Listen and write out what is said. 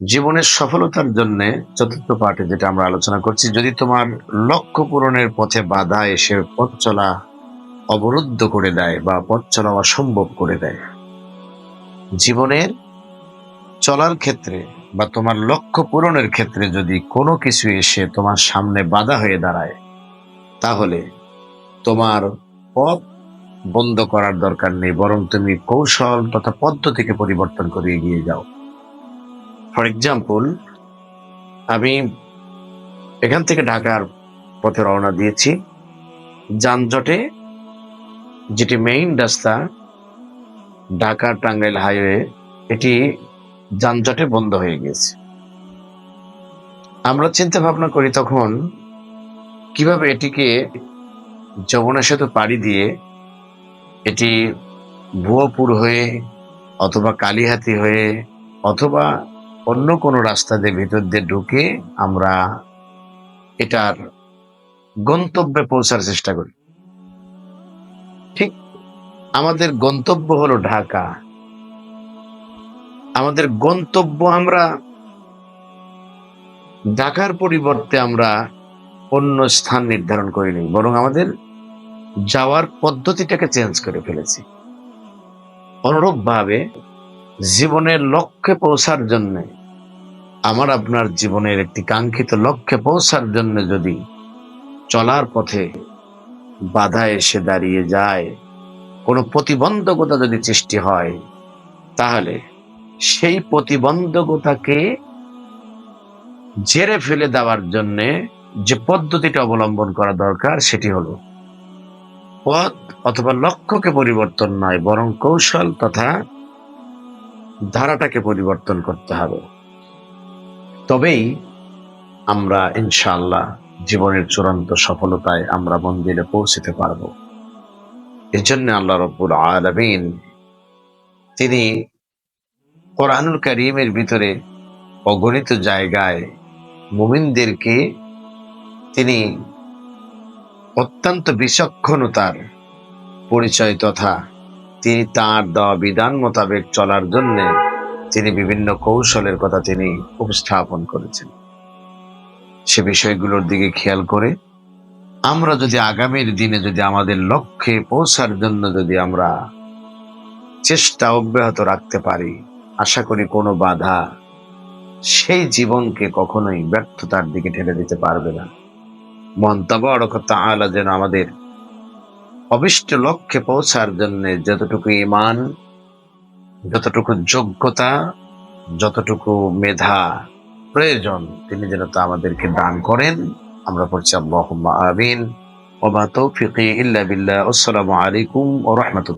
জীবনের সফলতার জন্য চতুর্থ পার্টে যেটা আমরা আলোচনা করছি, যদি তোমার লক্ষ্য পূরণের পথে বাধা এসে পথ চলা অবরুদ্ধ করে দেয় বা পথ চলা অসম্ভব করে দেয়, জীবনের চলার ক্ষেত্রে বা তোমার লক্ষ্য পূরণের ক্ষেত্রে যদি কোনো কিছু এসে তোমার সামনে বাধা হয়ে দাঁড়ায়, তাহলে তোমার পথ বন্ধ করার দরকার নেই, বরং তুমি কৌশল তথা পদ্ধতিকে পরিবর্তন করে এগিয়ে যাও। ফর এক্সাম্পল আমি এখান থেকে ঢাকার পথে রওনা দিয়েছি। যানজটে যেটি মেইন রাস্তা ঢাকা টাঙ্গাইল হাইওয়ে এটি যানজটে বন্ধ হয়ে গেছে আমরা চিন্তা ভাবনা করি তখন কীভাবে এটিকে যমুনা সেতু পাড়ি দিয়ে এটি ভুয়পুর হয়ে অথবা কালীহাতি হয়ে অথবা অন্য কোনো রাস্তা দিয়ে ভিতর দিয়ে ঢুকে আমরা এটার গন্তব্যে পৌঁছার চেষ্টা করি। ঠিক আমাদের গন্তব্য হলো ঢাকা। আমাদের গন্তব্য আমরা ঢাকার পরিবর্তে আমরা অন্য স্থান নির্ধারণ করিনি, বরং আমাদের যাওয়ার পদ্ধতিটাকে চেঞ্জ করে ফেলেছি। অনুরূপ ভাবে জীবনের লক্ষ্যে পৌঁছার জন্যে, আমার আপনার জীবনের একটি কাঙ্ক্ষিত লক্ষ্যে পৌঁছার জন্য যদি চলার পথে বাধা এসে দাঁড়িয়ে যায়, কোনো প্রতিবন্ধকতা যদি সৃষ্টি হয়, তাহলে সেই প্রতিবন্ধকতাকে জেরে ফেলে দেওয়ার জন্যে যে পদ্ধতিটা অবলম্বন করা দরকার সেটি হলো পথ অথবা লক্ষ্যকে পরিবর্তন নয়, বরং কৌশল তথা ধারাটাকে পরিবর্তন করতে হবে। তবেই আমরা ইনশাআল্লাহ জীবনের চূড়ান্ত সফলতায় আমরা মন্দিরে পৌঁছতে পারব। এর জন্য আল্লাহ রব্বুল আলমিন তিনি কোরআনুল করিমের ভিতরে অগণিত জায়গায় মুমিনদেরকে তিনি অত্যন্ত বিচক্ষণতার পরিচয় তথা তিনি তার দেওয়া বিধান মোতাবেক চলার জন্য তিনি বিভিন্ন কৌশলের কথা তিনি উপস্থাপন করেছেন। সে বিষয়গুলোর দিকে খেয়াল করে আমরা যদি আগামীর দিনে যদি আমাদের লক্ষ্যে পৌঁছার জন্য যদি আমরা চেষ্টা অব্যাহত রাখতে পারি, আশা করি কোনো বাধা সেই জীবনকে কখনোই ব্যর্থতার দিকে ঠেলে দিতে পারবে না। মন্তাবরকতা আলা যেন আমাদের অবিষ্ট লক্ষ্যে পৌঁছার জন্য যতটুকু ইমান যতটুকু যোগ্যতা, যতটুকু মেধা প্রয়োজন, তিনি যেন তা আমাদেরকে দান করেন। আমরা পড়ছি আল্লাহ আমিন। ওমা তৌফিকি ইল্লা বিল্লাহ। আসসালামু আলাইকুম ও রহমতুল্লাহ।